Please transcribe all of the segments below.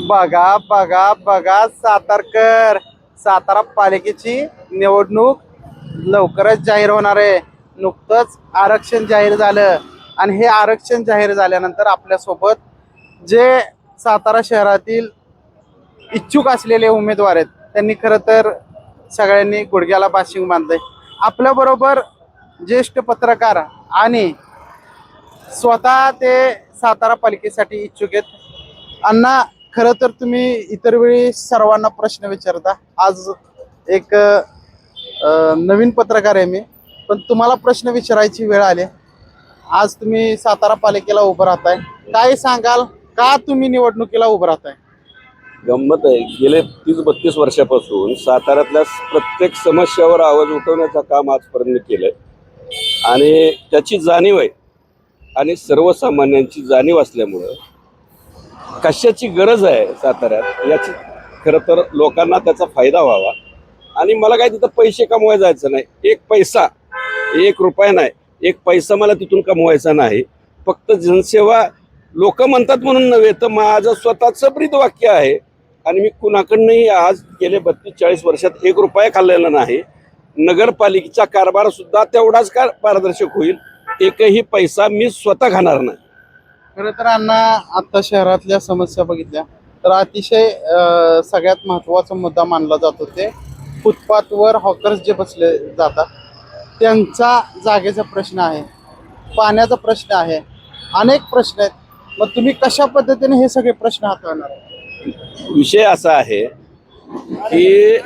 बघा बघा बघा सातारकर. सातारा पालिकेची निवडणूक लवकरच जाहीर होणार आहे. नुकतंच आरक्षण जाहीर झालं. आणि हे आरक्षण जाहीर झाल्यानंतर आपल्यासोबत जे सातारा शहरातील इच्छुक असलेले उमेदवार आहेत त्यांनी खरं तर सगळ्यांनी गुडघ्याला बाशिंग बांधलंय आपल्याबरोबर ज्येष्ठ पत्रकार आणि स्वतः ते सातारा पालिकेसाठी इच्छुक आहेत. अण्णा खरं तर तुम्ही इतर वेळी सर्वांना प्रश्न विचारता. आज एक नवीन पत्रकार आहे मी. पण तुम्हाला प्रश्न विचारायची वेळ आली. आज तुम्ही सातारा पालिकेला उभं राहताय. काय सांगाल? का तुम्ही निवडणुकीला उभं राहताय? गंमत आहे. गेले तीस बत्तीस वर्षापासून साताऱ्यातल्या प्रत्येक समस्यावर आवाज उठवण्याचं काम आजपर्यंत मी केलंय. आणि त्याची जाणीव आहे. आणि सर्वसामान्यांची जाणीव असल्यामुळं कशाची गरज आहे साताऱ्यात? याची खरं तर लोकांना त्याचा फायदा व्हावा. आणि मला काय तिथं पैसे कमवायला जायचं नाही. एक पैसा एक रुपया नाही. एक पैसा मला तिथून कमवायचा नाही. फक्त जनसेवा लोक म्हणतात म्हणून नव्हे तर माझं स्वतःचं प्रीत वाक्य आहे. आणि मी कुणाकडनंही आज गेले बत्तीस चाळीस वर्षात एक रुपया खाल्लेला नाही. नगरपालिकेचा कारभार सुद्धा तेवढाच का पारदर्शक होईल? एकही पैसा मी स्वतः खाणार नाही. खरं तर अण्णा आता शहरातल्या समस्या बघितल्या तर अतिशय सगळ्यात महत्त्वाचा मुद्दा मानला जातो ते फुटपाथवर हॉकर्स जे बसले जातात त्यांचा जागेचा प्रश्न आहे पाण्याचा प्रश्न आहे अनेक प्रश्न आहेत. मग तुम्ही कशा पद्धतीने हे सगळे प्रश्न हाताळणार? विषय असा आहे की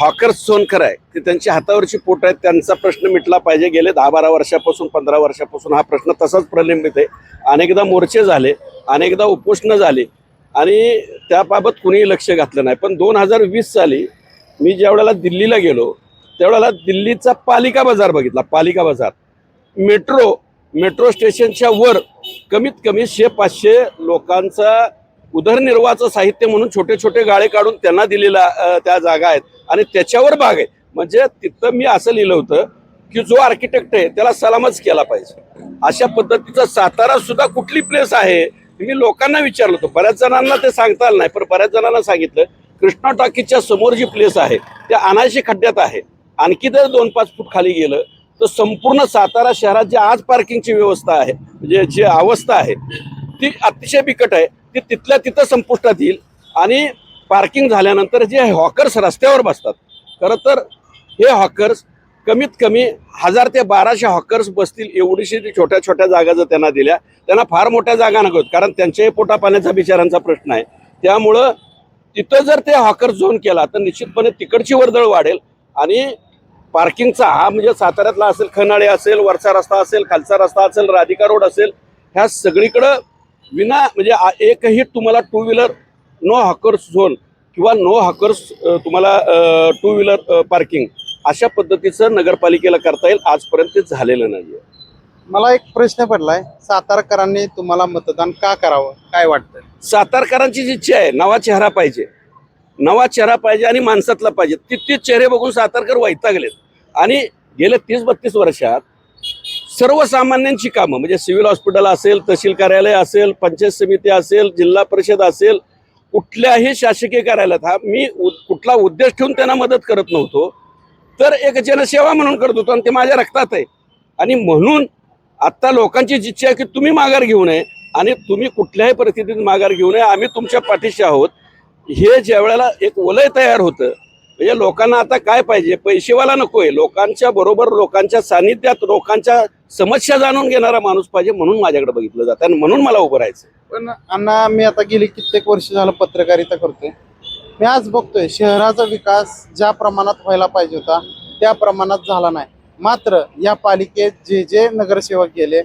हॉकर सोनकर आहे ते त्यांच्या हातावरची पोट आहेत त्यांचा प्रश्न मिटला पाहिजे. गेले दहा बारा वर्षापासून पंधरा वर्षापासून हा प्रश्न तसाच प्रलंबित आहे. अनेकदा मोर्चे झाले अनेकदा उपोषणं झाली आणि त्याबाबत कुणीही लक्ष घातलं नाही. पण दोन हजार वीस साली मी ज्या वेळेला दिल्लीला गेलो त्यावेळेला दिल्लीचा पालिका बाजार बघितला. पालिका बाजार. मेट्रो मेट्रो स्टेशनच्या वर कमीत कमी शे पाचशे लोकांचा उदरनिर्वाहाचं साहित्य म्हणून छोटे छोटे गाळे काढून त्यांना दिलेला त्या जागा आहेत. आणि त्याच्यावर बाग आहे. म्हणजे तिथं मी असं लिहिलं होतं की जो आर्किटेक्ट आहे त्याला सलामच केला पाहिजे. अशा पद्धतीचा सातारा सुद्धा कुठली प्लेस आहे मी लोकांना विचारलं होतं. बऱ्याच जणांना ते सांगता आलं नाही पण बऱ्याच जणांना सांगितलं कृष्णा टाकीच्या समोर जी प्लेस आहे त्या अनायशी खड्ड्यात आहे. आणखी जर दोन पाच फूट खाली गेलं तर संपूर्ण सातारा शहरात जी आज पार्किंगची व्यवस्था आहे म्हणजे जी अवस्था आहे ती अतिशय बिकट आहे ती तिथल्या तिथं संपुष्टात येईल. आणि पार्किंग झाल्यानंतर जे हॉकर्स रस्त्यावर बसतात खरं तर हे हॉकर्स कमीत कमी हजार ते बाराशे हॉकर्स बसतील एवढीशी ती छोट्या छोट्या जागा जर त्यांना दिल्या त्यांना फार मोठ्या जागा नको कारण त्यांच्याही पोटापाण्याचा बिचारांचा प्रश्न आहे. त्यामुळं तिथं जर ते हॉकर झोन केला तर निश्चितपणे तिकडची वर्दळ वाढेल. आणि पार्किंगचा हा म्हणजे साताऱ्यातला असेल खनाळे असेल वरचा रस्ता असेल खालचा रस्ता असेल राधिका रोड असेल ह्या सगळीकडं विना म्हणजे एकही तुम्हाला two wheeler no hawkers zone किंवा नो हॉकर्स तुम्हाला टू व्हीलर पार्किंग अशा पद्धतीचं नगरपालिकेला करता येईल. आजपर्यंत ते झालेलं नाहीये. मला एक प्रश्न पडलाय. सातारकरांनी तुम्हाला मतदान का करावं? काय वाटतं सातारकरांची जी इच्छा आहे नवा चेहरा पाहिजे. नवा चेहरा पाहिजे आणि माणसातला पाहिजे. तितकेच चेहरे बघून सातारकर वैतागलेत. आणि गेले तीस बत्तीस वर्षात सर्वसामान्यांची कामं म्हणजे सिव्हिल हॉस्पिटल असेल तहसील कार्यालय असेल पंचायत समिती असेल जिल्हा परिषद असेल कुठल्याही शासकीय कार्यालयात हा मी कुठला उद्देश ठेवून त्यांना मदत करत नव्हतो तर एक जनसेवा म्हणून करत होतो आणि ते माझ्या रक्तात आहे. आणि म्हणून आत्ता लोकांची इच्छा आहे की तुम्ही माघार घेऊ नये आणि तुम्ही कुठल्याही परिस्थितीत माघार घेऊ नये. आम्ही तुमच्या पाठीशी आहोत. हे ज्या वेळेला एक वलय तयार होतं म्हणजे लोकांना आता काय पाहिजे? पैसेवाला नकोय लोकांच्या बरोबर लोकांच्या सानिध्यात लोकांच्या समस्या जाणून घेणारा माणूस पाहिजे म्हणून माझ्याकडे बघितलं जातं आणि म्हणून मला उभं राहायचं पण अण्णा मी आता गेली कित्येक वर्ष झालं पत्रकारिता करतोय. मी आज बघतोय शहराचा विकास ज्या प्रमाणात व्हायला पाहिजे होता त्या प्रमाणात झाला नाही. मात्र या पालिकेत जे जे नगरसेवक गेले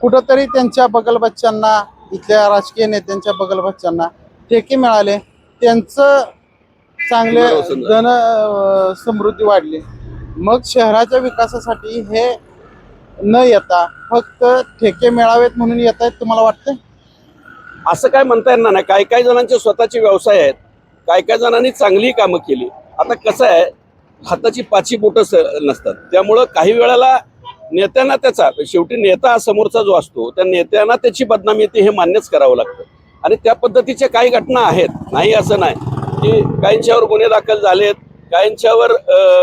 कुठंतरी त्यांच्या बगलबच्च्यांना इथल्या राजकीय नेत्यांच्या बगलबच्च्यांना ठेके मिळाले. त्यांचं चांगले. धन अं, समृद्धी वाढली. मग शहराच्या विकासासाठी हे न येता फक्त ठेके मिळावेत म्हणून येत आहेत तुम्हाला वाटतंय? असं काय म्हणता येणार नाही. काही काही जणांचे स्वतःचे व्यवसाय आहेत. काही काही जणांनी चांगली कामं केली. आता कसं आहे हाताची पाची बोटं नसतात. त्यामुळं काही वेळेला नेत्यांना त्याचा शेवटी नेता समोरचा जो असतो त्या नेत्यांना त्याची बदनामी येते हे मान्यच करावं लागतं. आणि त्या पद्धतीच्या काही घटना आहेत. नाही असं नाही. की काहींच्यावर गुन्हे दाखल झालेत काहींच्यावर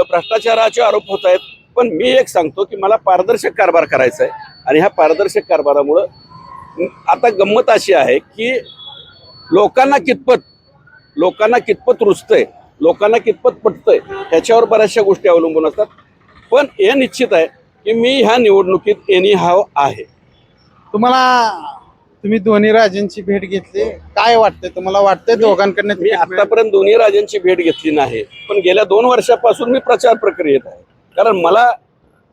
भ्रष्टाचाराचे आरोप होत आहेत. पण मी एक सांगतो की मला पारदर्शक कारभार करायचा आहे. आणि ह्या पारदर्शक कारभारामुळं आता गंमत अशी आहे की लोकांना कितपत लोकांना कितपत रुचतंय लोकांना कितपत पटतंय ह्याच्यावर बऱ्याचशा गोष्टी अवलंबून असतात. पण हे निश्चित आहे की मी ह्या निवडणुकीत एनी हाव आहे. तुम्हाला तुम्ही दोन्ही राजांची भेट घेतली. काय वाटतंय तुम्हाला? वाटतंय दोघांकडनं मी? आतापर्यंत दोन्ही राजांची भेट घेतली नाही. पण गेल्या दोन वर्षापासून मी प्रचार प्रक्रियेत आहे. कारण मला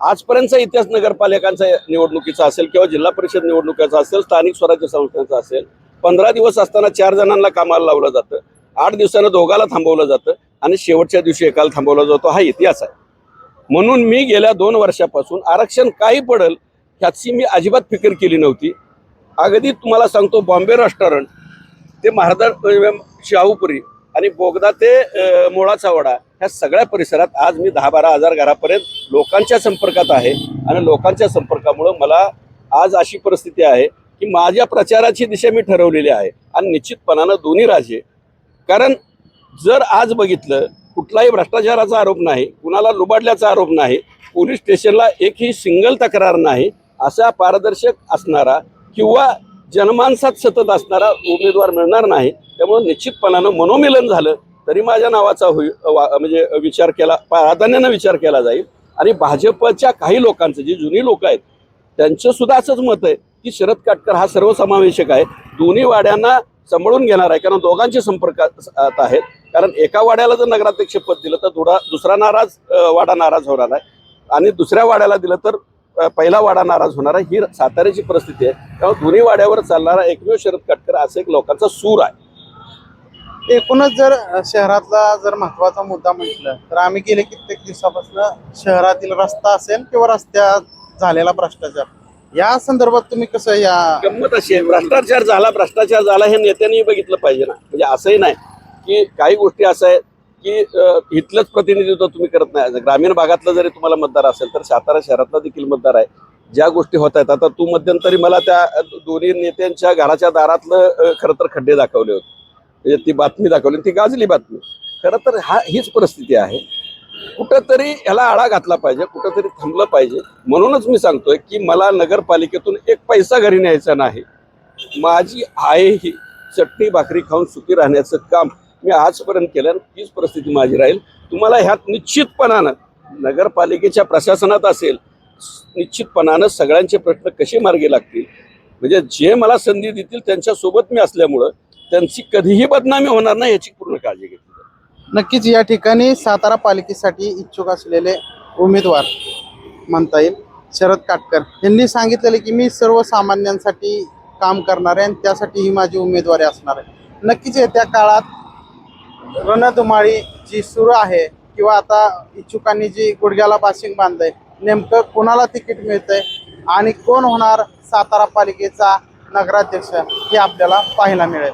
आजपर्यंतचा इतिहास नगरपालिकांचा निवडणुकीचा असेल किंवा जिल्हा परिषद निवडणुकीचा असेल स्थानिक स्वराज्य संस्थांचा असेल पंधरा दिवस असताना चार जणांना कामाला लावलं जातं. आठ दिवसानं दोघाला थांबवलं जातं आणि शेवटच्या दिवशी एकाला थांबवला जातो. हा इतिहास आहे. म्हणून मी गेल्या दोन वर्षापासून आरक्षण काही पडेल ह्याची मी अजिबात फिकीर केली नव्हती. अगदी तुम्हाला सांगतो बॉम्बे रेस्टॉरंट ते महाराजा शाहूपुरी आणि बोगदा ते अ, चावडा वडा ह्या सगळ्या परिसरात आज मी दहा बारा हजार घरापर्यंत लोकांच्या संपर्कात आहे आणि लोकांच्या संपर्कामुळं मला आज अशी परिस्थिती आहे की माझ्या प्रचाराची दिशा मी ठरवलेली आहे आणि निश्चितपणानं दोन्ही राजे कारण जर आज बघितलं कुठलाही भ्रष्टाचाराचा आरोप नाही कुणाला लुबाडल्याचा आरोप नाही पोलीस स्टेशनला एकही सिंगल तक्रार नाही असा पारदर्शक असणारा किंवा जनमानसात सतत असणारा उमेदवार मिळणार नाही त्यामुळे निश्चितपणानं मनोमिलन झालं तरी माझ्या नावाचा होईल वा- म्हणजे विचार केला प्राधान्यानं विचार केला जाईल. आणि भाजपच्या काही लोकांचं जी जुनी लोक आहेत त्यांचं सुद्धा असंच मत आहे की शरद काटकर हा सर्वसमावेशक आहे. दोन्ही वाड्यांना सांभाळून घेणार आहे कारण दोघांचे संपर्कात आहेत. कारण एका वाड्याला जर नगराध्यक्ष पद दिलं तर दुरा दुसरा नाराज वाडा नाराज होणार आहे. आणि दुसऱ्या वाड्याला दिलं तर पहिला वाडा नाराज होणार ही साताऱ्याची परिस्थिती आहे. त्यामुळे दोन्ही वाड्यावर चालणारा एकमेव शरद काटकर असा एक लोकांचा सूर आहे. एकूणच जर शहरातला जर महत्त्वाचा मुद्दा म्हटलं तर आम्ही गेले कित्येक दिवसापासून शहरातील रस्ता असेल किंवा रस्त्यात झालेला भ्रष्टाचार. या संदर्भात तुम्ही कसं या गंमत अशी आहे. भ्रष्टाचार झाला भ्रष्टाचार झाला हे नेत्यांनी बघितलं पाहिजे ना. म्हणजे असंही नाही की काही गोष्टी असं आहेत की इथलंच प्रतिनिधित्व तुम्ही करत नाही. ग्रामीण भागातलं जरी तुम्हाला मतदार असेल तर सातारा शहरातला देखील मतदार आहे. ज्या गोष्टी होत आहेत आता तू मध्यंतरी मला त्या दोन्ही नेत्यांच्या घराच्या दारातलं खरं तर खड्डे दाखवले होते. म्हणजे ती बातमी दाखवली ती गाजली बातमी. खरं तर हा हीच परिस्थिती आहे. कुठंतरी ह्याला आळा घातला पाहिजे कुठंतरी थांबलं पाहिजे. म्हणूनच मी सांगतोय की मला नगरपालिकेतून एक पैसा घरी न्यायचा नाही. माझी आहे ही चटणी भाकरी खाऊन सुखी राहण्याचं काम मी आजपर्यंत केलं तीच परिस्थिती माझी राहील. तुम्हाला ह्यात निश्चितपणानं नगरपालिकेच्या प्रशासनात असेल निश्चितपणानं सगळ्यांचे प्रश्न कसे मार्गी लागतील? म्हणजे जे मला संधी देतील त्यांच्यासोबत मी असल्यामुळं त्यांची कधीही बदनामी होणार नाही याची पूर्ण काळजी घेतली नक्कीच या ठिकाणी सातारा पालिकेसाठी इच्छुक असलेले उमेदवार म्हणता येईल. शरद काटकर यांनी सांगितलेले की मी सर्वसामान्यांसाठी काम करणार आहे आणि त्यासाठी ही माझी उमेदवारी असणार आहे. नक्कीच येत्या काळात रणधुमाळी जी सुरू आहे किंवा आता इच्छुकांनी जी गुडघ्याला बाशिंग बांधलंय नेमकं कोणाला तिकीट मिळतंय आणि कोण होणार सातारा पालिकेचा नगराध्यक्ष हे आपल्याला पाहायला मिळेल.